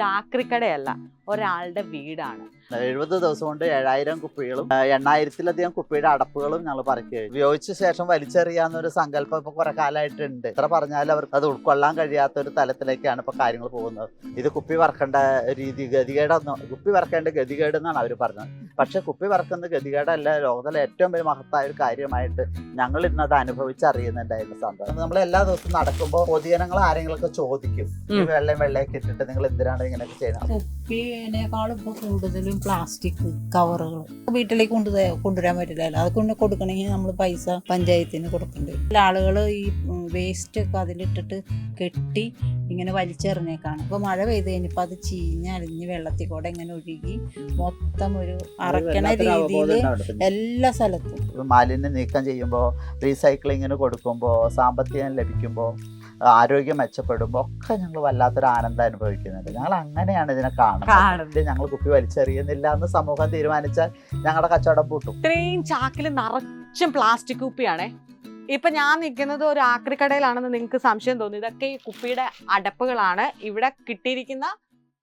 ഇത് ആക്രിക്കടയല്ല ഒരാളുടെ വീടാണ്. എഴുപത് ദിവസം കൊണ്ട് ഏഴായിരം കുപ്പികളും എണ്ണായിരത്തിലധികം കുപ്പിയുടെ അടപ്പുകളും ഞങ്ങൾ പറക്കി ഉപയോഗിച്ച ശേഷം വലിച്ചെറിയാവുന്ന ഒരു സങ്കല്പം ഇപ്പൊ കുറെ കാലമായിട്ടുണ്ട്. എത്ര പറഞ്ഞാലും അവർക്ക് അത് ഉൾക്കൊള്ളാൻ കഴിയാത്ത ഒരു തലത്തിലേക്കാണ് ഇപ്പൊ കാര്യങ്ങൾ പോകുന്നത്. ഇത് കുപ്പി വറക്കേണ്ട രീതി ഗതികേടൊന്നും കുപ്പി വറക്കേണ്ട ഗതികേട് എന്നാണ് അവർ പറഞ്ഞത്. പക്ഷെ കുപ്പി വറക്കുന്ന ഗതികേടല്ല ലോകത്തിലെ ഏറ്റവും വലിയ മഹത്തായ ഒരു കാര്യമായിട്ട് ഞങ്ങൾ ഇന്നത് അനുഭവിച്ചറിയുന്നുണ്ടായിരുന്നു സംഭവം. നമ്മൾ എല്ലാ ദിവസവും നടക്കുമ്പോൾ പൊതുജനങ്ങൾ ആരെങ്കിലുമൊക്കെ ചോദിക്കും. ഈ ഉം. വെള്ളം വെള്ളയൊക്കെ ഇട്ടിട്ട് നിങ്ങൾ എന്തിനാണ് ഇങ്ങനെയൊക്കെ ചെയ്യുന്നത്? കുപ്പിനേക്കാളും ഇപ്പോൾ കൂടുതലും പ്ലാസ്റ്റിക് കവറുകൾ വീട്ടിലേക്ക് കൊണ്ട് കൊണ്ടുവരാൻ പറ്റില്ല അത് കൊണ്ട് കൊടുക്കണമെങ്കിൽ നമ്മൾ പൈസ പഞ്ചായത്തിന് കൊടുക്കേണ്ടി വരും. ആളുകൾ ഈ വേസ്റ്റ് ഒക്കെ അതിലിട്ടിട്ട് കെട്ടി ഇങ്ങനെ വലിച്ചെറിഞ്ഞേക്കാണ്. ഇപ്പോൾ മഴ പെയ്ത് കഴിഞ്ഞപ്പോൾ അത് ചീഞ്ഞ് അലിഞ്ഞ് വെള്ളത്തിൽ കൂടെ ഇങ്ങനെ ഒഴുകി മൊത്തം ഒരു അറക്കണ രീതിയിൽ എല്ലാ സ്ഥലത്തും. മാലിന്യം നീക്കം ചെയ്യുമ്പോൾ റീസൈക്ലിങ്ങിന് കൊടുക്കുമ്പോൾ സാമ്പത്തികം ലഭിക്കുമ്പോൾ ആരോഗ്യം മെച്ചപ്പെടുമ്പോൾ ഒക്കെ ഞങ്ങൾ വല്ലാത്തൊരു ആനന്ദം അനുഭവിക്കുന്നുണ്ട്. ഞങ്ങൾ അങ്ങനെയാണ് ഇതിനെ കാണുന്നത്. കാണുന്നത്. ഞങ്ങൾ കുപ്പി വലിച്ചെറിയുന്നില്ല എന്ന് സമൂഹം തീരുമാനിച്ചാൽ ഞങ്ങളുടെ കച്ചവടം പൂട്ടും. ഇത്രയും ചാക്കിൽ നിറച്ചും പ്ലാസ്റ്റിക് കുപ്പിയാണേ. ഇപ്പൊ ഞാൻ നിൽക്കുന്നത് ഒരു ആക്രിക്കടയിലാണെന്ന് നിങ്ങൾക്ക് സംശയം തോന്നി. ഇതൊക്കെ ഈ കുപ്പിയുടെ അടപ്പുകളാണ്. ഇവിടെ കിട്ടിയിരിക്കുന്ന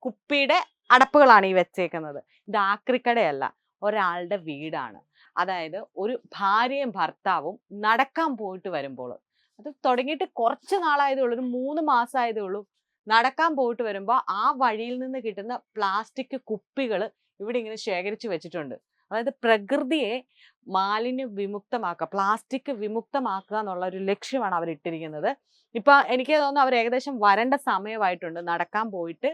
കുപ്പിയുടെ അടപ്പുകളാണ് ഈ വെച്ചേക്കുന്നത്. ഇത് ആക്രിക്കടയല്ല ഒരാളുടെ വീടാണ്. അതായത് ഒരു ഭാര്യയും ഭർത്താവും നടക്കാൻ പോയിട്ട് വരുമ്പോൾ അത് തുടങ്ങിയിട്ട് കുറച്ച് നാളായതേ ഉള്ളൂ ഒരു മൂന്ന് മാസമായതേ ഉള്ളൂ നടക്കാൻ പോയിട്ട് വരുമ്പോൾ ആ വഴിയിൽ നിന്ന് കിട്ടുന്ന പ്ലാസ്റ്റിക് കുപ്പികൾ ഇവിടെ ഇങ്ങനെ ശേഖരിച്ചു വെച്ചിട്ടുണ്ട്. അതായത് പ്രകൃതിയെ മാലിന്യ വിമുക്തമാക്കുക പ്ലാസ്റ്റിക് വിമുക്തമാക്കുക എന്നുള്ള ഒരു ലക്ഷ്യമാണ് അവർ ഇട്ടിരിക്കുന്നത്. ഇപ്പൊ എനിക്ക് തോന്നുന്നു അവർ ഏകദേശം വരേണ്ട സമയമായിട്ടുണ്ട് നടക്കാൻ പോയിട്ട്.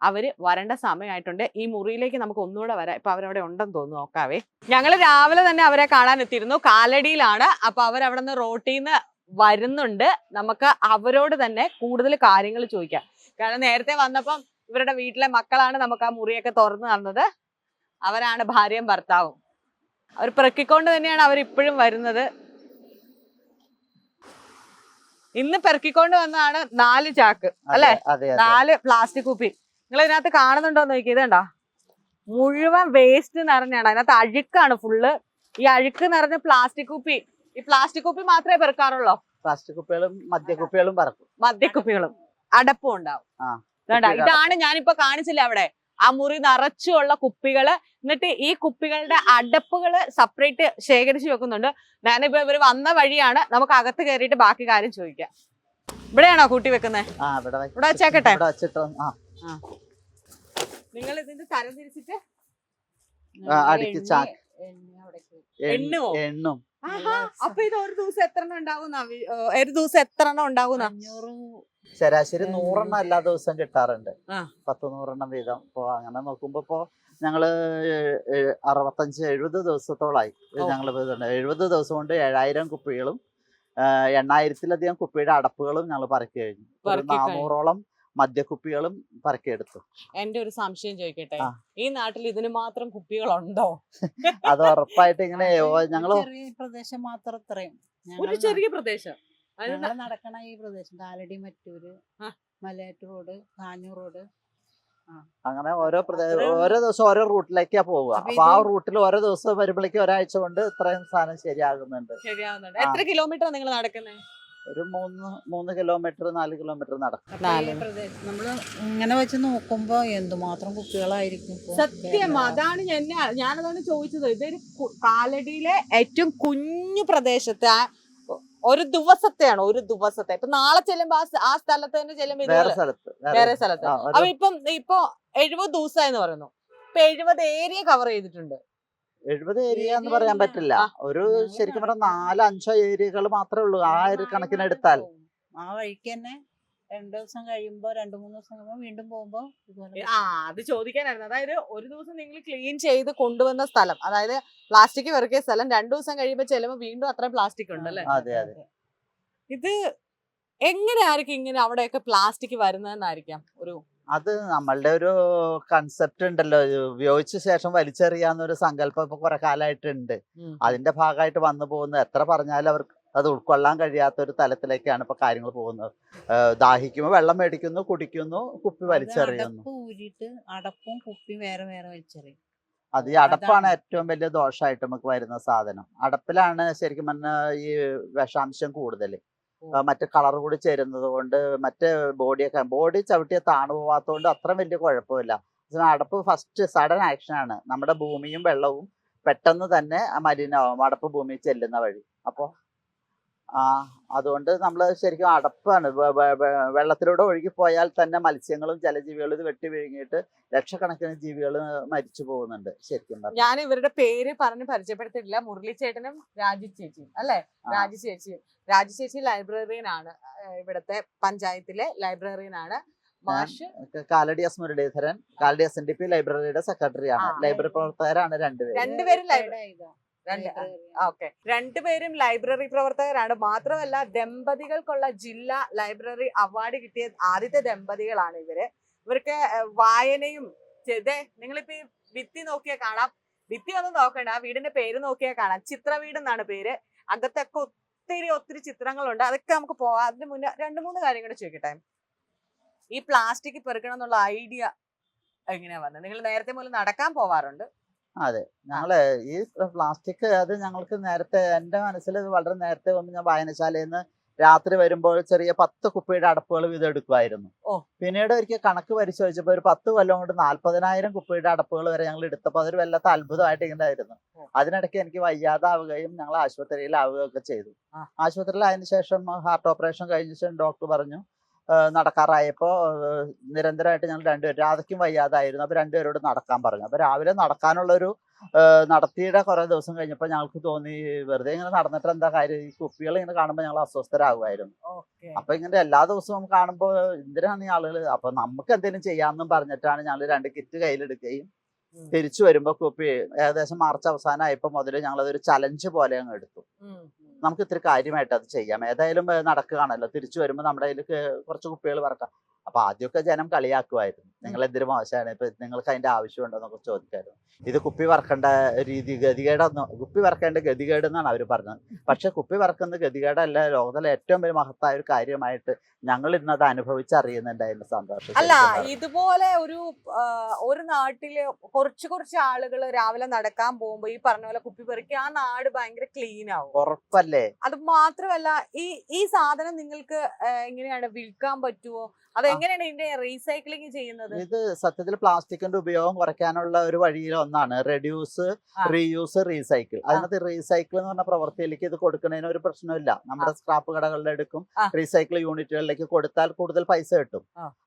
അവർ വരേണ്ട സമയമായിട്ടുണ്ട്. ഈ മുറിയിലേക്ക് നമുക്ക് ഒന്നുകൂടെ വരാം. ഇപ്പൊ അവരവിടെ ഉണ്ടെന്ന് തോന്നുന്നു. നോക്കാവേ ഞങ്ങൾ രാവിലെ തന്നെ അവരെ കാണാൻ എത്തിയിരുന്നു. കാലടിയിലാണ്. അപ്പൊ അവരവിടെ നിന്ന് റോട്ടിൽ നിന്ന് വരുന്നുണ്ട്. നമുക്ക് അവരോട് തന്നെ കൂടുതൽ കാര്യങ്ങൾ ചോദിക്കാം. കാരണം നേരത്തെ വന്നപ്പം ഇവരുടെ വീട്ടിലെ മക്കളാണ് നമുക്ക് ആ മുറിയൊക്കെ തുറന്നു തന്നത്. അവരാണ് ഭാര്യയും ഭർത്താവും. അവർ പെറുക്കിക്കൊണ്ട് തന്നെയാണ് അവർ ഇപ്പോഴും വരുന്നത്. ഇന്ന് പെറുക്കിക്കൊണ്ട് വന്നതാണ് നാല് ചാക്ക് അല്ലേ? നാല് പ്ലാസ്റ്റിക് കുപ്പി. നിങ്ങൾ ഇതിനകത്ത് കാണുന്നുണ്ടോ എന്ന് നോക്കി ഇതുണ്ടോ മുഴുവൻ വേസ്റ്റ് നിറഞ്ഞാണ് അതിനകത്ത് അഴുക്കാണ് ഫുള്ള് ഈ അഴുക്ക് നിറഞ്ഞ പ്ലാസ്റ്റിക് കുപ്പി. ഈ പ്ലാസ്റ്റിക് കുപ്പി മാത്രമേ പെറുക്കാറുള്ളൂ? പ്ലാസ്റ്റിക് കുപ്പികളും മദ്യക്കുപ്പികളും പറക്കും. മദ്യക്കുപ്പികളും. അടപ്പും ഉണ്ടാവും. വേണ്ട ഇതാണ് ഞാനിപ്പോ കാണിച്ചില്ല അവിടെ. ആ മുറി നിറച്ചുള്ള കുപ്പികൾ. എന്നിട്ട് ഈ കുപ്പികളുടെ അടപ്പുകൾ സെപ്പറേറ്റ് ശേഖരിച്ചു വെക്കുന്നുണ്ട്. ഞാനിപ്പോ ഇവർ വന്ന വഴിയാണ്. നമുക്ക് അകത്ത് കയറിയിട്ട് ബാക്കി കാര്യം ചോദിക്കാം. ഇവിടെയാണോ കൂട്ടി വെക്കുന്നത് ഇവിടെ വെച്ചേക്കട്ടെ. നിങ്ങൾ ഇതിന്റെ തരം തിരിച്ചിട്ട് അടുക്കി ചാക്ക്. എണ്ണ- എണ്ണും ആഹാ, അപ്പൊ ഇത് ഒരു ദിവസം എത്ര എണ്ണം ഉണ്ടാകുന്ന ഒരു ദിവസം എത്ര എണ്ണം ഉണ്ടാകുന്ന അഞ്ഞൂറ് ശരാശരി. നൂറെണ്ണം എല്ലാ ദിവസവും കിട്ടാറുണ്ട്. പത്ത് നൂറെണ്ണം വീതം ഇപ്പൊ അങ്ങനെ നോക്കുമ്പോ ഇപ്പൊ ഞങ്ങൾ അറുപത്തഞ്ച് എഴുപത് ദിവസത്തോളായി. ഞങ്ങൾ എഴുപത് ദിവസം കൊണ്ട് ഏഴായിരം കുപ്പികളും എണ്ണായിരത്തിലധികം കുപ്പിയുടെ അടപ്പുകളും ഞങ്ങൾ പറക്കി കഴിഞ്ഞു ഒരു പറക്കി കഴിഞ്ഞു. നാനൂറോളം മദ്യക്കുപ്പികളും പറക്കിയെടുത്തു. എന്റെ ഒരു സംശയം ചോദിക്കട്ടെ? ഈ നാട്ടിൽ ഇതിന് മാത്രം കുപ്പികളുണ്ടോ? അത് ഉറപ്പായിട്ട് ഇങ്ങനെ ഞങ്ങൾ പ്രദേശം മാത്രം ഇത്രയും. ഒരു ചെറിയ പ്രദേശം. നടക്കണ ഈ പ്രദേശം കാലടി മറ്റൂര് മലയാറ്റ് മലയാറ്റൂർ റോഡ് കാഞ്ഞൂർ റോഡ്. അങ്ങനെ ഓരോ പ്രദേശം ഓരോ ദിവസം ഓരോ റൂട്ടിലേക്കാ പോവുക. അപ്പൊ അപ്പൊ ആ റൂട്ടിൽ ഓരോ ദിവസം വരുമ്പോഴേക്കും ഒരാഴ്ച കൊണ്ട് ഇത്രയും സാധനം ശരിയാകുന്നുണ്ട്. ശരിയാകുന്നുണ്ട്. എത്ര കിലോമീറ്റർ നിങ്ങൾ നടക്കുന്നത് ഒരു മൂന്ന് മൂന്ന് കിലോമീറ്റർ നാല് കിലോമീറ്റർ നടക്കും. നമ്മൾ നമ്മൾ ഇങ്ങനെ വെച്ച് നോക്കുമ്പോ എന്തുമാത്രം കുട്ടികളായിരിക്കും സത്യം. അതാണ് ഞാൻ ഞാനതാണ് ചോദിച്ചത്. ഇതൊരു കാലടിയിലെ ഏറ്റവും കുഞ്ഞു പ്രദേശത്തെ ഒരു ദിവസത്തെയാണ് ഒരു ദിവസത്തെ. ഇപ്പൊ നാളെ ചെല്ലുമ്പോ ആ സ്ഥ- ആ സ്ഥലത്ത് തന്നെ ചെല്ലുമ്പോ വേറെ സ്ഥലത്ത് അപ്പൊ ഇപ്പം ഇപ്പൊ എഴുപത് ദിവസമായെന്ന് പറയുന്നു. ഇപ്പൊ എഴുപത് ഏരിയ കവർ ചെയ്തിട്ടുണ്ട്. എഴുപത് ഏരിയ എന്ന് പറയാൻ പറ്റില്ല. ഒരു ശരിക്കും പറഞ്ഞാൽ നാല് അഞ്ചോ ഏരിയകൾ മാത്രമേ ഉള്ളൂ. ആ ഒരു കണക്കിനെടുത്താൽ. ആ വഴിക്ക് തന്നെ രണ്ടു ദിവസം കഴിയുമ്പോ രണ്ടു മൂന്ന് ദിവസം കഴിയുമ്പോ വീണ്ടും പോകുമ്പോ ആ അത് ചോദിക്കാനായിരുന്നു. അതായത് ഒരു ദിവസം നിങ്ങൾ ക്ലീൻ ചെയ്ത് കൊണ്ടുവന്ന സ്ഥലം അതായത് പ്ലാസ്റ്റിക് വെറുക്കിയ സ്ഥലം രണ്ടു ദിവസം കഴിയുമ്പോ ചെല്ലുമ്പോ വീണ്ടും അത്രയും പ്ലാസ്റ്റിക് ഉണ്ട് അല്ലേ അതെ, അതെ. ഇത് എങ്ങനെ ആയിരിക്കും ഇങ്ങനെ അവിടെയൊക്കെ പ്ലാസ്റ്റിക് വരുന്നതെന്നായിരിക്കാം ഒരു അത് നമ്മളുടെ ഒരു കൺസെപ്റ്റ് ഉണ്ടല്ലോ. ഉപയോഗിച്ച ശേഷം വലിച്ചെറിയാവുന്ന ഒരു സങ്കല്പം ഇപ്പൊ കുറെ കാലമായിട്ടുണ്ട് അതിന്റെ ഭാഗമായിട്ട് വന്നു പോകുന്നു. എത്ര പറഞ്ഞാലും അവർക്ക് അത് ഉൾക്കൊള്ളാൻ കഴിയാത്ത ഒരു തലത്തിലേക്കാണ് ഇപ്പൊ കാര്യങ്ങൾ പോകുന്നത്. ദാഹിക്കുമ്പോൾ വെള്ളം മേടിക്കുന്നു കുടിക്കുന്നു കുപ്പി വലിച്ചെറിയുന്നു. അടപ്പ് കുപ്പിയും വേറെ വേറെ വലിച്ചെറിയും. അത് ഈ അടപ്പാണ് ഏറ്റവും വലിയ ദോഷമായിട്ട് നമുക്ക് വരുന്ന സാധനം. അടപ്പിലാണ് ശരിക്കും പറഞ്ഞാൽ ഈ വിഷാംശം കൂടുതൽ മറ്റ് കളർ കൂടി ചേരുന്നത് കൊണ്ട് മറ്റ് ബോഡിയൊക്കെ ബോഡി ചവിട്ടിയ താണു പോവാത്തതുകൊണ്ട് അത്ര വലിയ കുഴപ്പമില്ല. അടപ്പ് ഫസ്റ്റ് സഡൻ ആക്ഷനാണ് നമ്മുടെ ഭൂമിയും വെള്ളവും പെട്ടെന്ന് തന്നെ മലിനമാവും. അടപ്പ് ഭൂമിയിൽ ചെല്ലുന്ന വഴി. അപ്പോൾ അതുകൊണ്ട് നമ്മൾ ശരിക്കും അടപ്പാണ്. വെള്ളത്തിലൂടെ ഒഴുകി പോയാൽ തന്നെ മത്സ്യങ്ങളും ജലജീവികളും ഇത് വെട്ടി വിഴുങ്ങിയിട്ട് ലക്ഷക്കണക്കിന് ജീവികൾ മരിച്ചു പോകുന്നുണ്ട് ശരിക്കും ഞാൻ ഇവരുടെ പേര് പറഞ്ഞ് പരിചയപ്പെടുത്തിയിട്ടില്ല. മുരളി ചേട്ടനും രാജി ചേച്ചിയും അല്ലെ? രാജു ചേച്ചിയും. രാജി ചേച്ചി ലൈബ്രറിയനാണ് ഇവിടത്തെ പഞ്ചായത്തിലെ ലൈബ്രറിയനാണ് മാഷ്? കാലഡിയസ് മുരളീധരൻ കാലഡിയസ് എൻ ഡി പി ലൈബ്രറിയുടെ സെക്രട്ടറിയാണ്. ആണ് ലൈബ്രറി പ്രവർത്തകരാണ് രണ്ടുപേരും. രണ്ടുപേരും ഓക്കെ രണ്ടുപേരും ലൈബ്രറി പ്രവർത്തകരാണ്. മാത്രമല്ല ദമ്പതികൾക്കുള്ള ജില്ലാ ലൈബ്രറി അവാർഡ് കിട്ടിയ ആദ്യത്തെ ദമ്പതികളാണ് ഇവർ. ഇവർക്ക് വായനയും നിങ്ങളിപ്പോ ഈ ഭിത്തി നോക്കിയാൽ കാണാം. ഭിത്തി ഒന്നും നോക്കണ്ട വീടിന്റെ പേര് നോക്കിയാൽ കാണാം. ചിത്രവീട് എന്നാണ് പേര്. അകത്തൊക്കെ ഒത്തിരി ഒത്തിരി ചിത്രങ്ങളുണ്ട്. അതൊക്കെ നമുക്ക് പോവാം. അതിന് മുന്നേ രണ്ട് മൂന്ന് കാര്യം കൂടെ ചോദിക്കട്ടെ? ഈ പ്ലാസ്റ്റിക് പെറുക്കണം എന്നുള്ള ഐഡിയ എങ്ങനെയാ വന്നത്? നിങ്ങൾ നേരത്തെ മുതൽ നടക്കാൻ പോവാറുണ്ട്. അതെ. ഞങ്ങൾ ഈ പ്ലാസ്റ്റിക് അത് ഞങ്ങൾക്ക് നേരത്തെ എന്റെ മനസ്സിൽ വളരെ നേരത്തെ വന്ന് ഞാൻ വായനശാലയിൽ നിന്ന് രാത്രി വരുമ്പോൾ ചെറിയ പത്ത് കുപ്പിയുടെ അടപ്പുകൾ വീതം എടുക്കുമായിരുന്നു ഓ. പിന്നീട് ഒരിക്കൽ കണക്ക് പരിശോധിച്ചപ്പോൾ ഒരു പത്ത് കൊല്ലം കൊണ്ട് നാല്പതിനായിരം കുപ്പിയുടെ അടപ്പുകൾ വരെ ഞങ്ങൾ എടുത്തപ്പോൾ അതൊരു വല്ലാത്ത അത്ഭുതമായിട്ട് ഇങ്ങനെയായിരുന്നു. അതിനിടയ്ക്ക് എനിക്ക് വയ്യാതാവുകയും ഞങ്ങൾ ആശുപത്രിയിലാവുകയും ആവുകയൊക്കെ ചെയ്തു ആശുപത്രിയിൽ അതിനുശേഷം ഹാർട്ട് ഓപ്പറേഷൻ കഴിഞ്ഞ ശേഷം ഡോക്ടർ പറഞ്ഞു "ഏഹ് നടക്കാറായപ്പോൾ നിരന്തരമായിട്ട് ഞങ്ങൾ രണ്ടുപേരും രാധയ്ക്കും വയ്യാതായിരുന്നു. അപ്പോൾ രണ്ടുപേരോട് നടക്കാൻ പറഞ്ഞു. അപ്പോൾ രാവിലെ നടക്കാനുള്ളൊരു ഒരു നടത്തിയുടെ കുറേ ദിവസം കഴിഞ്ഞപ്പോൾ ഞങ്ങൾക്ക് തോന്നി വെറുതെ ഇങ്ങനെ നടന്നിട്ട് എന്താ കാര്യം? ഈ കുപ്പികൾ ഇങ്ങനെ കാണുമ്പോൾ ഞങ്ങൾ അസ്വസ്ഥരാകുമായിരുന്നു. ഓക്കെ. അപ്പൊ ഇങ്ങനെ എല്ലാ ദിവസവും കാണുമ്പോൾ എന്തിനാണ് ഈ ആളുകൾ അപ്പൊ നമുക്ക് എന്തെങ്കിലും ചെയ്യാമെന്നും പറഞ്ഞിട്ടാണ് ഞങ്ങൾ രണ്ട് കിറ്റ് കയ്യിലെടുക്കുകയും തിരിച്ചു വരുമ്പോൾ കുപ്പി ഏകദേശം മാർച്ച് അവസാനമായപ്പോൾ മുതൽ ഞങ്ങൾ അതൊരു ചലഞ്ച് പോലെ അങ്ങ് എടുത്തു. നമുക്ക് ഇത്തിരി കാര്യമായിട്ട് അത് ചെയ്യാം. ഏതായാലും നടക്കുകയാണല്ലോ. തിരിച്ചു വരുമ്പോൾ നമ്മുടെ കയ്യിൽ കുറച്ച് കുപ്പികൾ പറക്കാം അപ്പൊ ആദ്യമൊക്കെ ജനം കളിയാക്കുമായിരുന്നു. നിങ്ങൾ എന്തൊരു മോശമാണ്? ഇപ്പൊ നിങ്ങൾക്ക് അതിന്റെ ആവശ്യമുണ്ടോ? എന്നൊക്കെ ചോദിക്കായിരുന്നു. ഇത് കുപ്പി വറക്കേണ്ട രീതി ഗതികേടെന്ന് കുപ്പി വറക്കേണ്ട ഗതികേട് എന്നാണ് അവർ പറഞ്ഞത്. പക്ഷെ കുപ്പി വറക്കുന്ന ഗതികേടല്ല. ലോകത്തിലെ ഏറ്റവും വലിയ മഹത്തായ ഒരു കാര്യമായിട്ട് ഞങ്ങൾ ഇന്നത് അനുഭവിച്ചറിയുന്നുണ്ടായിരുന്നു സന്തോഷം അല്ല ഇതുപോലെ ഒരു ഒരു നാട്ടിൽ കുറച്ച് കുറച്ച് ആളുകൾ രാവിലെ നടക്കാൻ പോകുമ്പോ ഈ പറഞ്ഞ പോലെ കുപ്പി പെറുക്കി ആ നാട് ഭയങ്കര ക്ലീൻ ആവും. ഉറപ്പല്ലേ? അത് മാത്രമല്ല ഈ ഈ സാധനം നിങ്ങൾക്ക് എങ്ങനെയാണ് വിൽക്കാൻ പറ്റുമോ ഇതിന്റെ റീസൈക്ലിംഗ് ചെയ്യുന്നത്? ഇത് സത്യത്തിൽ പ്ലാസ്റ്റിക്കിന്റെ ഉപയോഗം കുറയ്ക്കാനുള്ള ഒരു വഴിയിൽ ഒന്നാണ്. റെഡ്യൂസ് റീയൂസ് റീസൈക്കിൾ അതിനകത്ത് റീസൈക്കിൾ എന്ന് പറഞ്ഞ പ്രവൃത്തിയിലേക്ക് ഇത് കൊടുക്കുന്നതിന് ഒരു പ്രശ്നമില്ല നമ്മുടെ സ്ക്രാപ്പ് കടകളിൽ എടുക്കും റീസൈക്കിൾ യൂണിറ്റുകളിലേക്ക് കൊടുത്താൽ കൂടുതൽ പൈസ കിട്ടും.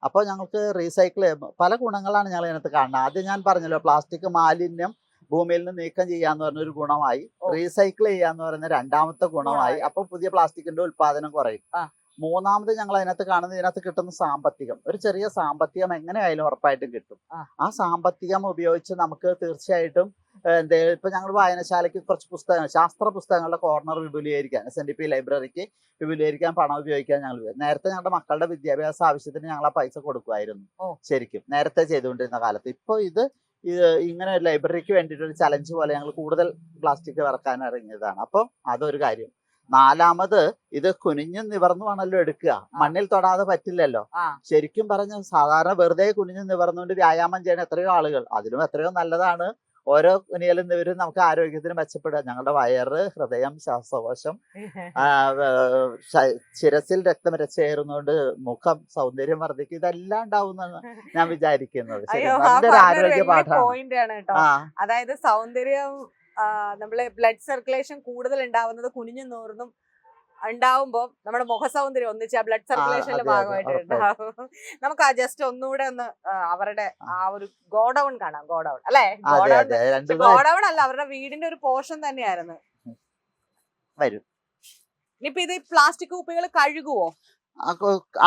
അപ്പൊ അപ്പോൾ ഞങ്ങൾക്ക് റീസൈക്കിൾ പല ഗുണങ്ങളാണ് ഞങ്ങൾ ഇതിനകത്ത് കാണുന്നത്. ആദ്യം ഞാൻ പറഞ്ഞല്ലോ പ്ലാസ്റ്റിക് മാലിന്യം ഭൂമിയിൽ നിന്ന് നീക്കം ചെയ്യാന്ന് പറഞ്ഞ ഒരു ഗുണമായി. റീസൈക്കിൾ ചെയ്യാന്ന് പറയുന്ന രണ്ടാമത്തെ ഗുണമായി. അപ്പൊ പുതിയ പ്ലാസ്റ്റിക്കിന്റെ ഉത്പാദനം കുറയും. മൂന്നാമത് ഞങ്ങൾ അതിനകത്ത് കാണുന്നത് ഇതിനകത്ത് കിട്ടുന്ന സാമ്പത്തികം. ഒരു ചെറിയ സാമ്പത്തികം എങ്ങനെയായാലും ഉറപ്പായിട്ടും കിട്ടും. ആ. സാമ്പത്തികം ഉപയോഗിച്ച് നമുക്ക് തീർച്ചയായിട്ടും എന്താ ഇപ്പൊ ഞങ്ങൾ വായനശാലയ്ക്ക് കുറച്ച് പുസ്തകങ്ങൾ ശാസ്ത്ര പുസ്തകങ്ങളുടെ കോർണർ വിപുലീകരിക്കാൻ എസ് എൻ ഡി പി ലൈബ്രറിക്ക് വിപുലീകരിക്കാൻ പണം ഉപയോഗിക്കാൻ ഞങ്ങൾ നേരത്തെ ഞങ്ങളുടെ മക്കളുടെ വിദ്യാഭ്യാസ ആവശ്യത്തിന് ഞങ്ങൾ ആ പൈസ കൊടുക്കുമായിരുന്നു. ശരിക്കും. നേരത്തെ ചെയ്തുകൊണ്ടിരുന്ന കാലത്ത്. ഇപ്പൊ ഇത് ഇങ്ങനെ ലൈബ്രറിക്ക് വേണ്ടിയിട്ടൊരു ചലഞ്ച് പോലെ ഞങ്ങൾ കൂടുതൽ പ്ലാസ്റ്റിക് ഇറക്കാൻ ഇറങ്ങിയതാണ്. അപ്പോൾ അതൊരു കാര്യം. നാലാമത് ഇത് കുനിഞ്ഞും നിവർന്നുമാണല്ലോ എടുക്കുക. മണ്ണിൽ തൊടാതെ പറ്റില്ലല്ലോ. ശരിക്കും പറഞ്ഞ സാധാരണ വെറുതെ കുനിഞ്ഞു നിവർന്നുകൊണ്ട് വ്യായാമം ചെയ്യുന്ന എത്രയോ ആളുകൾ. അതിലും എത്രയോ നല്ലതാണ്. ഓരോ കുനിയലും നിവരും നമുക്ക് ആരോഗ്യത്തിന് മെച്ചപ്പെടുക. ഞങ്ങളുടെ വയറ് ഹൃദയം ശ്വാസകോശം ശിരസിൽ രക്തം രച്ചേറുന്നതുകൊണ്ട് മുഖം സൗന്ദര്യം വർദ്ധിക്കും. ഇതെല്ലാം ഉണ്ടാവുന്നതാണ് ഞാൻ വിചാരിക്കുന്നത്. ശരി, നല്ലൊരു ആരോഗ്യ പാഠമാണ് അതായത് സൗന്ദര്യം നമ്മളെ ബ്ലഡ് സർക്കുലേഷൻ കൂടുതൽ ഉണ്ടാവുന്നത് കുനിഞ്ഞു നോർന്നും ഉണ്ടാവുമ്പോൾ നമ്മുടെ മുഖ സൗന്ദര്യം ഒന്നിച്ച് ആ ബ്ലഡ് സർക്കുലേഷന്റെ ഭാഗമായിട്ട്. ഉണ്ടാവും നമുക്ക് ആ ജസ്റ്റ് ഒന്നുകൂടെ ഒന്ന് അവരുടെ ആ. ഒരു ഗോഡൗൺ കാണാം ഗോഡൌൺ അല്ലെ? ഗോഡൌൺ അല്ല അവരുടെ വീടിന്റെ ഒരു പോർഷൻ തന്നെയായിരുന്നു. വരും. ഇനിയിപ്പോ ഇത് പ്ലാസ്റ്റിക് കുപ്പികൾ കഴുകുവോ?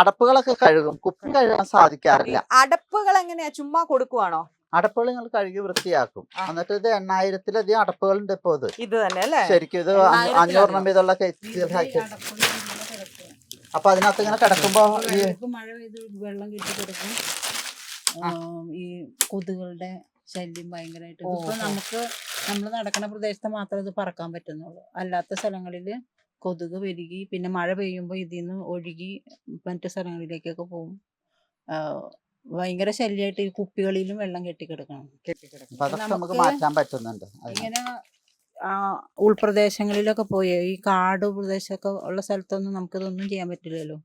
അടപ്പുകളൊക്കെ കഴുകും. കുപ്പി കഴുകാൻ സാധിക്കാറില്ല. അടപ്പുകൾ എങ്ങനെയാ ചുമ്മാ കൊടുക്കുവാണോ? അടപ്പുകൾ നിങ്ങൾ കഴുകി വൃത്തിയാക്കും. എന്നിട്ട് ഇത് എണ്ണായിരത്തിലധികം അടപ്പുകളുണ്ട് ഇപ്പോ ഇത്. ഇത് തന്നെ അല്ലേ? ശരിക്കും ഇത്. അഞ്ഞൂറിനും ഇതുള്ള. അപ്പൊ അതിനകത്ത് ഇങ്ങനെ കിടക്കുമ്പോ ഈ മഴ പെയ്ത് വെള്ളം കെട്ടി കിടക്കും. ഈ കൊതുകളുടെ ശല്യം ഭയങ്കരമായിട്ട് ഇപ്പൊ നമുക്ക് നമ്മൾ നടക്കുന്ന പ്രദേശത്ത് മാത്രമേ ഇത് പറക്കാൻ പറ്റുന്നുള്ളൂ. അല്ലാത്ത സ്ഥലങ്ങളിൽ കൊതുക് പെരുകി പിന്നെ മഴ പെയ്യുമ്പോൾ ഇതിൽ നിന്ന് ഒഴുകി മറ്റു സ്ഥലങ്ങളിലേക്കൊക്കെ പോകും. ഭയങ്കര ശല്യമായിട്ട് ഈ കുപ്പികളിലും വെള്ളം കെട്ടിക്കിടക്കണം. അപ്പൊ അതൊക്കെ നമുക്ക് മാറ്റാൻ പറ്റുന്നുണ്ട്. ഇങ്ങനെ ആ ഉൾപ്രദേശങ്ങളിലൊക്കെ പോയി ഈ കാട് പ്രദേശമൊക്കെ ഉള്ള സ്ഥലത്തൊന്നും നമുക്കിതൊന്നും ചെയ്യാൻ പറ്റില്ലല്ലോ.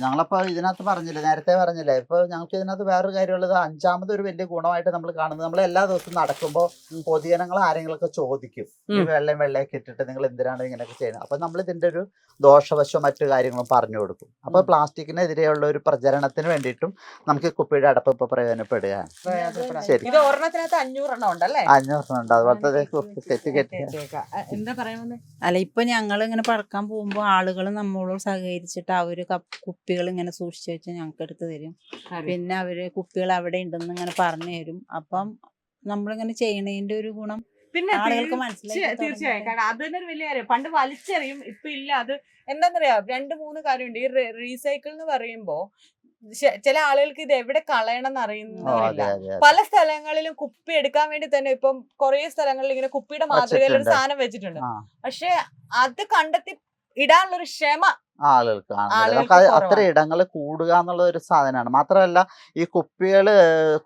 ഞങ്ങളപ്പോ ഇതിനകത്ത് പറഞ്ഞില്ലേ നേരത്തെ പറഞ്ഞില്ലേ ഇപ്പൊ ഞങ്ങൾക്ക് ഇതിനകത്ത് വേറൊരു കാര്യമുള്ളത് അഞ്ചാമത് ഒരു വലിയ ഗുണമായിട്ട് നമ്മൾ കാണുന്നത് നമ്മൾ എല്ലാ ദിവസവും നടക്കുമ്പോൾ പൊതുജനങ്ങൾ ആരെങ്കിലുമൊക്കെ ചോദിക്കും. ഈ വെള്ളം വെള്ളയൊക്കെ ഇട്ടിട്ട് നിങ്ങൾ എന്തിനാണ് ഇങ്ങനെയൊക്കെ ചെയ്യുന്നത്? അപ്പൊ നമ്മൾ ഇതിന്റെ ഒരു ദോഷവശവും മറ്റു കാര്യങ്ങളും പറഞ്ഞു കൊടുക്കും. അപ്പൊ. പ്ലാസ്റ്റിക്കിനെതിരെയുള്ള ഒരു പ്രചരണത്തിന് വേണ്ടിയിട്ടും നമുക്ക് ഈ കുപ്പിയുടെ അടപ്പ് ഇപ്പൊ പ്രയോജനപ്പെടുകയാണ്. ശരി. അഞ്ഞൂറെണ്ണം ഉണ്ടല്ലേ? അഞ്ഞൂറിനുണ്ട് അതുപോലത്തെ സെറ്റ് കെട്ടി എന്താ അല്ല ഇപ്പൊ ഞങ്ങൾ ഇങ്ങനെ പറക്കാൻ പോകുമ്പോൾ ആളുകൾ നമ്മളോട് സഹകരിച്ചിട്ട് അവർ കപ്പ് കുപ്പികൾ ഇങ്ങനെ സൂക്ഷിച്ചു വെച്ച് ഞങ്ങൾക്ക് എടുത്ത് തരും പിന്നെ അവർ കുപ്പികൾ അവിടെ ഉണ്ടെന്ന് ഇങ്ങനെ പറഞ്ഞു തരും. അപ്പം നമ്മളിങ്ങനെ ചെയ്യണതിന്റെ ഒരു ഗുണം പിന്നെ തീർച്ചയായും. കാരണം അത് തന്നെ ഒരു വലിയ കാര്യം. പണ്ട് വലിച്ചെറിയും ഇപ്പൊ ഇല്ല. അത് എന്താന്നറിയാ? രണ്ട് മൂന്ന് കാര്യമുണ്ട്. ഈ റീസൈക്കിൾ എന്ന് പറയുമ്പോ ചില ആളുകൾക്ക് ഇത് എവിടെ കളയണം എന്ന് അതെ. പല സ്ഥലങ്ങളിലും കുപ്പി എടുക്കാൻ വേണ്ടി തന്നെ ഇപ്പം കുറെ സ്ഥലങ്ങളിൽ ഇങ്ങനെ കുപ്പിയുടെ മാതൃകയിൽ ഒരു സാധനം വെച്ചിട്ടുണ്ട്. ആ. പക്ഷെ അത് കണ്ടെത്തി ഇടാനുള്ള ഒരു ക്ഷമ ആളുകൾക്ക് ആളുകൾക്ക് അത്ര. ഇടങ്ങൾ കൂടുക എന്നുള്ള ഒരു സാധനമാണ് മാത്രമല്ല ഈ കുപ്പികൾ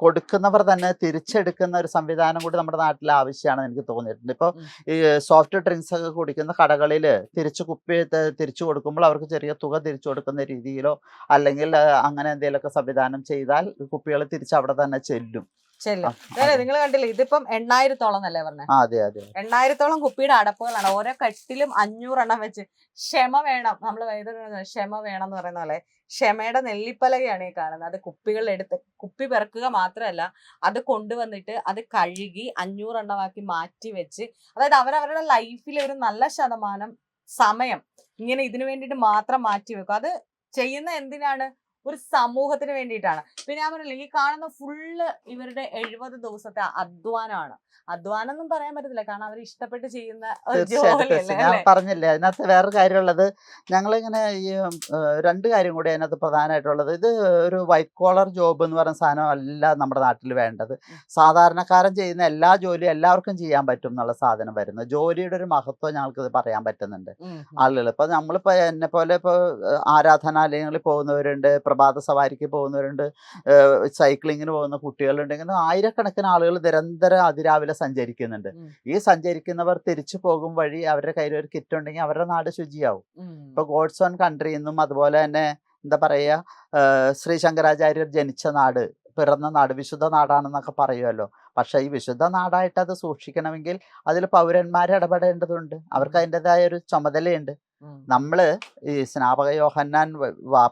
കൊടുക്കുന്നവർ തന്നെ തിരിച്ചെടുക്കുന്ന ഒരു സംവിധാനം കൂടി നമ്മുടെ നാട്ടിൽ ആവശ്യമാണെന്ന് എനിക്ക് തോന്നിയിട്ടുണ്ട് ഇപ്പോൾ. ഈ സോഫ്റ്റ് ഡ്രിങ്ക്സ് ഒക്കെ കുടിക്കുന്ന കടകളിൽ തിരിച്ചു കുപ്പി തിരിച്ചു കൊടുക്കുമ്പോൾ അവർക്ക് ചെറിയ തുക തിരിച്ചു കൊടുക്കുന്ന രീതിയിലോ അല്ലെങ്കിൽ അങ്ങനെ എന്തെങ്കിലുമൊക്കെ സംവിധാനം ചെയ്താൽ കുപ്പികൾ തിരിച്ച് അവിടെ തന്നെ ചെല്ലും ചെല്ലും. നിങ്ങൾ കണ്ടില്ലേ ഇതിപ്പം എണ്ണായിരത്തോളം അല്ലേ പറഞ്ഞത് എണ്ണായിരത്തോളം കുപ്പിയുടെ അടപ്പുകളാണ്. ഓരോ കെട്ടിലും അഞ്ഞൂറെണ്ണം വെച്ച്. ക്ഷമ വേണം. നമ്മൾ ക്ഷമ വേണം എന്ന് പറയുന്ന പോലെ ക്ഷമയുടെ നെല്ലിപ്പലകയാണ് ഈ കാണുന്നത്. അത് കുപ്പികൾ എടുത്ത് കുപ്പി പിറക്കുക മാത്രമല്ല അത് കൊണ്ടുവന്നിട്ട് അത് കഴുകി അഞ്ഞൂറെണ്ണമാക്കി മാറ്റി വെച്ച് അതായത് അവരവരുടെ ലൈഫിൽ ഒരു നല്ല ശതമാനം സമയം ഇങ്ങനെ ഇതിനു വേണ്ടിയിട്ട് മാത്രം മാറ്റി വെക്കും. അത് ചെയ്യുന്ന എന്തിനാണ്? ഒരു സമൂഹത്തിന് വേണ്ടിയിട്ടാണ്. പിന്നെ ഞാൻ പറഞ്ഞില്ല ഈ കാണുന്ന ഫുള്ള് ഇവരുടെ എഴുപത് ദിവസത്തെ അധ്വാനമാണ് അധ്വാനം ഒന്നും പറയാൻ പറ്റത്തില്ല കാരണം അവർ ഇഷ്ടപ്പെട്ട് ചെയ്യുന്ന ഞാൻ? പറഞ്ഞില്ലേ അതിനകത്ത് വേറൊരു കാര്യമുള്ളത് ഞങ്ങളിങ്ങനെ ഈ രണ്ട് കാര്യം കൂടി അതിനകത്ത് പ്രധാനമായിട്ടുള്ളത്. ഇത് ഒരു വൈറ്റ് കോളർ ജോബ് എന്ന് പറയുന്ന സാധനം അല്ല നമ്മുടെ നാട്ടിൽ വേണ്ടത്. സാധാരണക്കാരൻ ചെയ്യുന്ന എല്ലാ ജോലിയും എല്ലാവർക്കും ചെയ്യാൻ പറ്റും എന്നുള്ള സാധനം വരുന്നത്. ജോലിയുടെ ഒരു മഹത്വം ഞങ്ങൾക്ക് ഇത് പറയാൻ പറ്റുന്നുണ്ട്. ആളുകൾ. ഇപ്പൊ നമ്മളിപ്പോ എന്നെ പോലെ ഇപ്പൊ ആരാധനാലയങ്ങളിൽ പോകുന്നവരുണ്ട് പ്രഭാത സവാരിക്ക് പോകുന്നവരുണ്ട് സൈക്ലിങ്ങിന് പോകുന്ന കുട്ടികളുണ്ട് ഇങ്ങനെ ആയിരക്കണക്കിന് ആളുകൾ നിരന്തരം അതിരാവിലെ സഞ്ചരിക്കുന്നുണ്ട്. ഈ സഞ്ചരിക്കുന്നവർ തിരിച്ചു പോകും വഴി അവരുടെ കയ്യിൽ ഒരു കിറ്റ് ഉണ്ടെങ്കിൽ അവരുടെ നാട് ശുചിയാവും. ഇപ്പൊ ഗോഡ്സ് ഓൺ കൺട്രി എന്നും അതുപോലെ തന്നെ എന്താ പറയുക ശ്രീ ശങ്കരാചാര്യർ ജനിച്ച നാട് പിറന്ന നാട് വിശുദ്ധ നാടാണെന്നൊക്കെ പറയുമല്ലോ. പക്ഷെ ഈ വിശുദ്ധ നാടായിട്ട് അത് സൂക്ഷിക്കണമെങ്കിൽ അതിൽ പൗരന്മാർ ഇടപെടേണ്ടതുണ്ട്. അവർക്ക് അതിന്റെതായ ഒരു ചുമതലയുണ്ട്. നമ്മൾ ഈ സ്നാപക യോഹന്നാൻ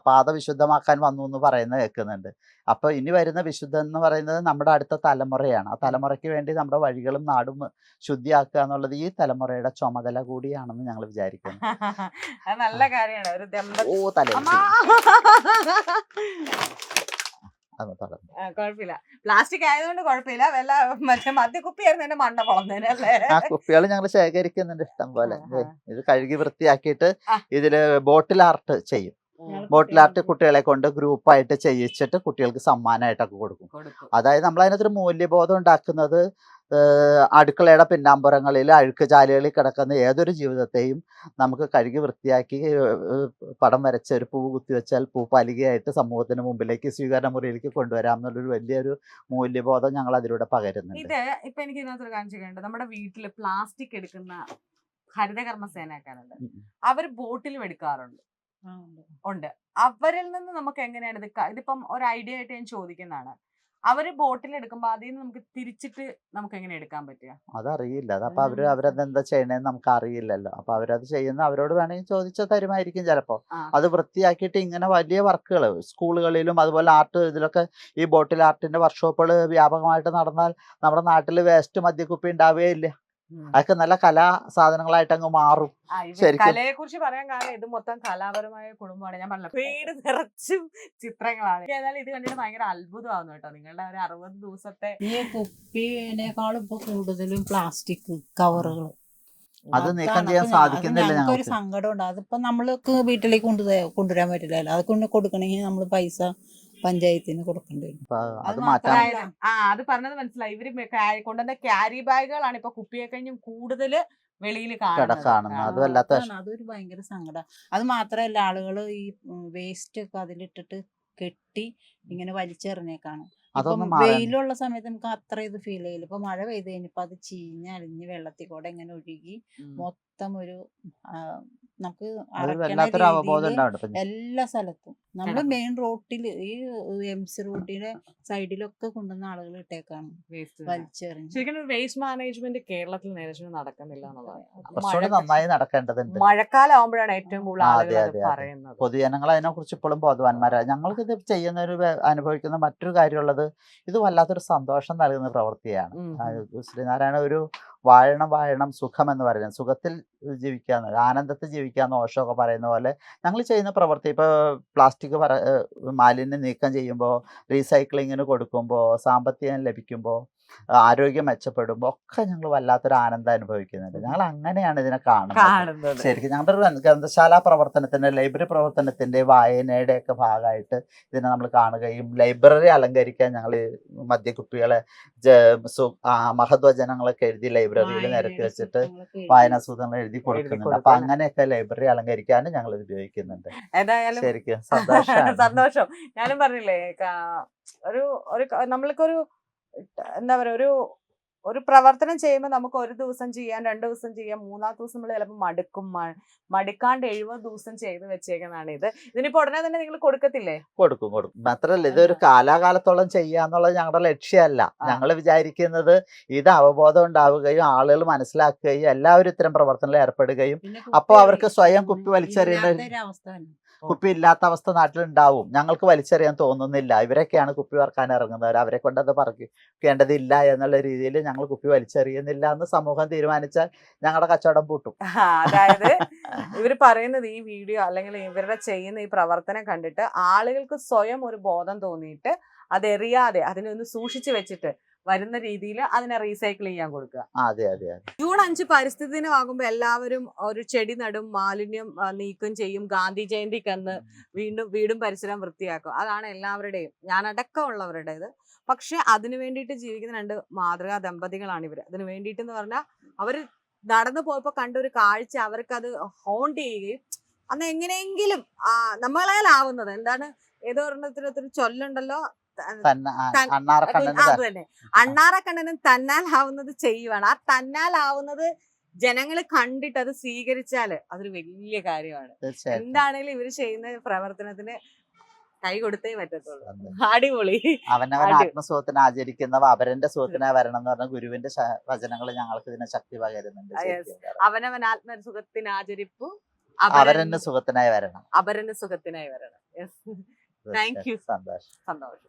പാത വിശുദ്ധമാക്കാൻ വന്നു എന്ന് പറയുന്നത് കേൾക്കുന്നുണ്ട്. അപ്പൊ ഇനി വരുന്ന വിശുദ്ധ എന്ന് പറയുന്നത് നമ്മുടെ അടുത്ത തലമുറയാണ്. ആ തലമുറയ്ക്ക് വേണ്ടി നമ്മുടെ വഴികളും നാടും ശുദ്ധിയാക്കുക എന്നുള്ളത് ഈ തലമുറയുടെ ചുമതല കൂടിയാണെന്ന് ഞങ്ങൾ വിചാരിക്കുന്നു. നല്ല കാര്യമാണ്. ഒരു ഓ തല അമ്മാ. അത് പറഞ്ഞു ആ, കുഴപ്പമില്ല പ്ലാസ്റ്റിക് ആയതുകൊണ്ട് കുഴപ്പമില്ല വല്ല മറ്റേ മദ്യക്കുപ്പിയായിരുന്നു എന്റെ മണ്ണ പൊളന്നേനെ അല്ലേ? ആ കുപ്പികൾ ഞങ്ങൾ ശേഖരിക്കുന്നുണ്ട് ഇഷ്ടം പോലെ. ഇത് കഴുകി വൃത്തിയാക്കിയിട്ട്. ഇതിൽ ബോട്ടിൽ ആർട്ട് ചെയ്യും. ബോട്ടിൽ ആർട്ട് കുട്ടികളെ കൊണ്ട് ഗ്രൂപ്പായിട്ട് ചെയ്യിച്ചിട്ട് കുട്ടികൾക്ക് സമ്മാനമായിട്ടൊക്കെ കൊടുക്കും. അതായത് നമ്മൾ അതിനകത്തൊരു മൂല്യബോധം ഉണ്ടാക്കുന്നത് അടുക്കളയുടെ പിന്നാമ്പുറങ്ങളിൽ അഴുക്ക് ചാലുകളിൽ കിടക്കുന്ന ഏതൊരു ജീവിതത്തെയും നമുക്ക് കഴുകി വൃത്തിയാക്കി പടം വരച്ച ഒരു പൂ കുത്തിവെച്ചാൽ പൂ പലികയായിട്ട് സമൂഹത്തിന് മുമ്പിലേക്ക് സ്വീകരണ മുറിയിലേക്ക് കൊണ്ടുവരാം എന്നുള്ളൊരു വലിയൊരു മൂല്യബോധം ഞങ്ങൾ അതിലൂടെ പകരുന്നുണ്ട്. ഇത് ഇപ്പൊ എനിക്ക് ഇതിനകത്ത് ചെയ്യേണ്ടത് നമ്മുടെ വീട്ടിൽ പ്ലാസ്റ്റിക് എടുക്കുന്ന ഹരിതകർമ്മ സേനക്കാരുണ്ട്. അവർ ബോട്ടിലും എടുക്കാറുണ്ട്. ഉണ്ട്. അവരിൽ നിന്ന് നമുക്ക് എങ്ങനെയാണ് ഇത് ഇതിപ്പം ഒരു ഐഡിയ ആയിട്ട് ഞാൻ ചോദിക്കുന്നതാണ്. അവർ ബോട്ടിൽ എടുക്കുമ്പോ അതിൽ നിന്ന് നമുക്ക് തിരിച്ചിട്ട് നമുക്ക് എങ്ങനെ എടുക്കാൻ പറ്റുക? അതറിയില്ല. അപ്പൊ അവർ ഉം. അവരത് എന്താ ചെയ്യണേന്ന് നമുക്ക് അറിയില്ലല്ലോ. അപ്പൊ അവരത് ചെയ്യുന്ന അവരോട് വേണമെങ്കിൽ ചോദിച്ചാൽ തരുമായിരിക്കും ചിലപ്പോ. അത് വൃത്തിയാക്കിയിട്ട് ഇങ്ങനെ വലിയ വർക്കുകൾ സ്കൂളുകളിലും അതുപോലെ ആർട്ട് ഇതിലൊക്കെ ഈ ബോട്ടിൽ ആർട്ടിന്റെ വർക്ക്ഷോപ്പുകൾ വ്യാപകമായിട്ട് നടന്നാൽ നമ്മുടെ നാട്ടിൽ വേസ്റ്റ് മദ്യക്കുപ്പി ഉണ്ടാവുകയില്ല അതൊക്കെ നല്ല കലാ സാധനങ്ങളായിട്ട് അങ്ങ് മാറും. ആ, കലയെ കുറിച്ച് പറയാൻ കാരണം ഇത് മൊത്തം കലാപരമായ കുടുംബമാണ്. ഞാൻ പറഞ്ഞത് വീട് നിറച്ചും ചിത്രങ്ങളാണ്. ഏതായാലും ഇത് കണ്ടിട്ട് ഭയങ്കര അത്ഭുതമാവുന്നു കേട്ടോ. നിങ്ങളുടെ ഒരു അറുപത് ദിവസത്തെ ഈ കുപ്പിനേക്കാളും ഇപ്പൊ കൂടുതലും പ്ലാസ്റ്റിക് കവറുകൾ അത് നീക്കം ചെയ്യാൻ സാധിക്കുന്നില്ല ഒരു ഞങ്ങൾക്ക്. സങ്കടം ഉണ്ട് അതിപ്പോ നമ്മൾക്ക് വീട്ടിലേക്ക് കൊണ്ടു കൊണ്ടുവരാൻ പറ്റില്ലല്ലോ. അത് കൊണ്ട് കൊടുക്കണമെങ്കിൽ നമ്മൾ പൈസ പഞ്ചായത്തിന് കൊടുക്കേണ്ടി വരും അത് മാത്രമല്ല. ആ അത് പറഞ്ഞത് മനസ്സിലായി. ഇവർ കൊണ്ടുവന്ന ക്യാരി ബാഗുകളാണ് ഇപ്പൊ കുപ്പിയെ കഴിഞ്ഞും കൂടുതൽ വെളിയിൽ കാണുന്നത്. അതൊരു ഭയങ്കര സങ്കടം. അത് മാത്രല്ല ആളുകൾ ഈ വേസ്റ്റ് ഒക്കെ അതിലിട്ടിട്ട് കെട്ടി ഇങ്ങനെ വലിച്ചെറിഞ്ഞേക്കാണ്. വെയിലുള്ള സമയത്ത് നമുക്ക് അത്ര ഇത് ഫീൽ ചെയ്യില്ല. ഇപ്പൊ മഴ പെയ്ത് കഴിഞ്ഞപ്പോ അത് ചീഞ്ഞ് അലിഞ്ഞ് വെള്ളത്തിൽ കൂടെ ഇങ്ങനെ ഒഴുകി ഉം. മൊത്തം ഒരു നമുക്ക് എല്ലാ സ്ഥലത്തും. നമ്മുടെ മെയിൻ റോട്ടിൽ ഈ എം സി റോഡിന്റെ സൈഡിലൊക്കെ കൊണ്ടുവന്ന ആളുകൾ ഇട്ടേക്കാണ്. വേസ്റ്റ് വലിച്ചെറിഞ്ഞ്. ശരിക്കും വേസ്റ്റ് മാനേജ്മെന്റ് കേരളത്തിൽ നേരെ നടക്കുന്നില്ല എന്നുള്ളതാണ്. മഴക്കാലം ആവുമ്പോഴാണ് ഏറ്റവും കൂടുതൽ ആളുകൾ. പറയുന്നത്. പൊതുജനങ്ങൾ അതിനെക്കുറിച്ച് ഇപ്പോഴും ബോധവാന്മാരാണ് ഞങ്ങൾക്ക് ഇത് ചെയ്യുന്ന ഒരു അനുഭവിക്കുന്ന മറ്റൊരു കാര്യമുള്ളത് ഇത് വല്ലാത്തൊരു സന്തോഷം നൽകുന്ന പ്രവൃത്തിയാണ്. ശ്രീനാരായണ ഒരു വാഴണം വാഴണം സുഖം എന്ന് പറയുന്നത്. സുഖത്തിൽ ജീവിക്കാന്ന് ആനന്ദത്തിൽ ജീവിക്കാന്ന് ഓഷോ ഒക്കെ പറയുന്ന പോലെ ഞങ്ങൾ ചെയ്യുന്ന പ്രവൃത്തി. ഇപ്പോൾ പ്ലാസ്റ്റിക് പറ മാലിന്യം നീക്കം ചെയ്യുമ്പോൾ റീസൈക്ലിങ്ങിന് കൊടുക്കുമ്പോൾ സാമ്പത്തികം ലഭിക്കുമ്പോൾ ആരോഗ്യം മെച്ചപ്പെടുമ്പോൾ ഒക്കെ ഞങ്ങൾ വല്ലാത്തൊരു ആനന്ദം അനുഭവിക്കുന്നുണ്ട്. ഞങ്ങൾ അങ്ങനെയാണ് ഇതിനെ കാണുന്നത്. ശരിക്കും ഞങ്ങളുടെ ഗ്രന്ഥശാല പ്രവർത്തനത്തിന്റെ ലൈബ്രറി പ്രവർത്തനത്തിന്റെ വായനയുടെ ഒക്കെ ഭാഗമായിട്ട് ഇതിനെ നമ്മൾ കാണുകയും ലൈബ്രറി അലങ്കരിക്കാൻ ഞങ്ങൾ മദ്യക്കുപ്പികളെ മഹത്വജനങ്ങളൊക്കെ എഴുതി ലൈബ്രറിയിൽ നിരത്തി വെച്ചിട്ട് വായനാ സൂത്രങ്ങൾ എഴുതി കൊടുക്കുന്നുണ്ട്. അപ്പൊ അങ്ങനെയൊക്കെ ലൈബ്രറി അലങ്കരിക്കാനും ഞങ്ങൾ ഇത് ഉപയോഗിക്കുന്നുണ്ട്. ശരിക്കും സന്തോഷം സന്തോഷം. ഞാനും പറഞ്ഞില്ലേ ഒരു ഒരു നമ്മൾക്കൊരു എന്താ പറയുക ഒരു ഒരു പ്രവർത്തനം ചെയ്യുമ്പോൾ നമുക്ക് ഒരു ദിവസം ചെയ്യാം രണ്ട് ദിവസം ചെയ്യാം മൂന്നാമത്തെ ദിവസം നമ്മൾ ചിലപ്പോൾ മടുക്കും മടുക്കാണ്ട് എഴുപത് ദിവസം ചെയ്ത് വെച്ചേക്കുന്നതാണ് ഇത്. ഇതിനിപ്പോ ഉടനെ തന്നെ നിങ്ങൾ കൊടുക്കത്തില്ലേ? കൊടുക്കും കൊടുക്കും. മാത്രല്ല ഇതൊരു കാലാകാലത്തോളം ചെയ്യുക എന്നുള്ളത് ഞങ്ങളുടെ ലക്ഷ്യമല്ല. ഞങ്ങൾ വിചാരിക്കുന്നത് ഇത് അവബോധം ഉണ്ടാവുകയും ആളുകൾ മനസ്സിലാക്കുകയും എല്ലാവരും ഇത്തരം പ്രവർത്തനത്തിൽ ഏർപ്പെടുകയും അപ്പോൾ അവർക്ക് സ്വയം കുപ്പി വലിച്ചെറിയേണ്ട അവസ്ഥ കുപ്പി ഇല്ലാത്ത അവസ്ഥ നാട്ടിലുണ്ടാവും. ഞങ്ങൾക്ക് വലിച്ചെറിയാൻ തോന്നുന്നില്ല. ഇവരൊക്കെയാണ് കുപ്പി വറക്കാൻ ഇറങ്ങുന്നവർ അവരെ കൊണ്ട് അത് പറക്കേണ്ടതില്ല എന്നുള്ള രീതിയിൽ ഞങ്ങൾ കുപ്പി വലിച്ചെറിയുന്നില്ല എന്ന് സമൂഹം തീരുമാനിച്ചാൽ ഞങ്ങളുടെ കച്ചവടം പൂട്ടും. അതായത് ഇവർ പറയുന്നത് ഈ വീഡിയോ അല്ലെങ്കിൽ ഇവരുടെ ചെയ്യുന്ന ഈ പ്രവർത്തനം കണ്ടിട്ട് ആളുകൾക്ക് സ്വയം ഒരു ബോധം തോന്നിയിട്ട് അതെറിയാതെ അതിനെ ഒന്ന് സൂക്ഷിച്ചു വെച്ചിട്ട് വരുന്ന രീതിയിൽ അതിനെ റീസൈക്കിൾ ചെയ്യാൻ കൊടുക്കുക. അതെ അതെ ജൂൺ അഞ്ച് പരിസ്ഥിതി ദിനമാകുമ്പോൾ എല്ലാവരും ഒരു ചെടി നടും മാലിന്യം നീക്കം ചെയ്യും ഗാന്ധി ജയന്തിക്ക് അന്ന് വീണ്ടും വീടും പരിസരം വൃത്തിയാക്കും. അതാണ് എല്ലാവരുടെയും ഞാനടക്കമുള്ളവരുടേത് പക്ഷെ അതിനു വേണ്ടിയിട്ട് ജീവിക്കുന്ന രണ്ട് മാതൃകാ ദമ്പതികളാണ് ഇവർ അതിനു വേണ്ടിയിട്ട് എന്ന് പറഞ്ഞാൽ അവർ നടന്നു പോയപ്പോൾ കണ്ട ഒരു കാഴ്ച അവർക്കത് ഹോണ്ട് ചെയ്യുകയും അന്ന് എങ്ങനെയെങ്കിലും നമ്മളാലാവുന്നത്. എന്താണ്? ഏതോ ഒരെണ്ണത്തിനൊത്തിരി ചൊല്ലുണ്ടല്ലോ അത് തന്നെ. അണ്ണാറക്കണ്ണനും തന്നാലാവുന്നത് ചെയ്യുവാണ്. ആ തന്നാലാവുന്നത് ജനങ്ങൾ കണ്ടിട്ട് അത് സ്വീകരിച്ചാൽ അതൊരു വലിയ കാര്യമാണ്. എന്താണേലും ഇവർ ചെയ്യുന്ന പ്രവർത്തനത്തിന് കൈ കൊടുത്തേ പറ്റത്തുള്ളൂ. അടിപൊളി. അവനവൻ ആത്മസുഖത്തിന് ആചരിക്കുന്നവ അവരന്റെ സുഖത്തിനായി വരണം എന്ന് പറഞ്ഞ ഗുരുവിന്റെ വചനങ്ങൾ ഞങ്ങൾക്ക് ഇതിനെ ശക്തി പകരുന്നുണ്ട്. അവനവൻ ആത്മസുഖത്തിന് ആചരിപ്പു അവരന്റെ സുഖത്തിനായി വരണം. അവരന്റെ സുഖത്തിനായി വരണം. Thank you. സന്തോഷം. സന്തോഷം.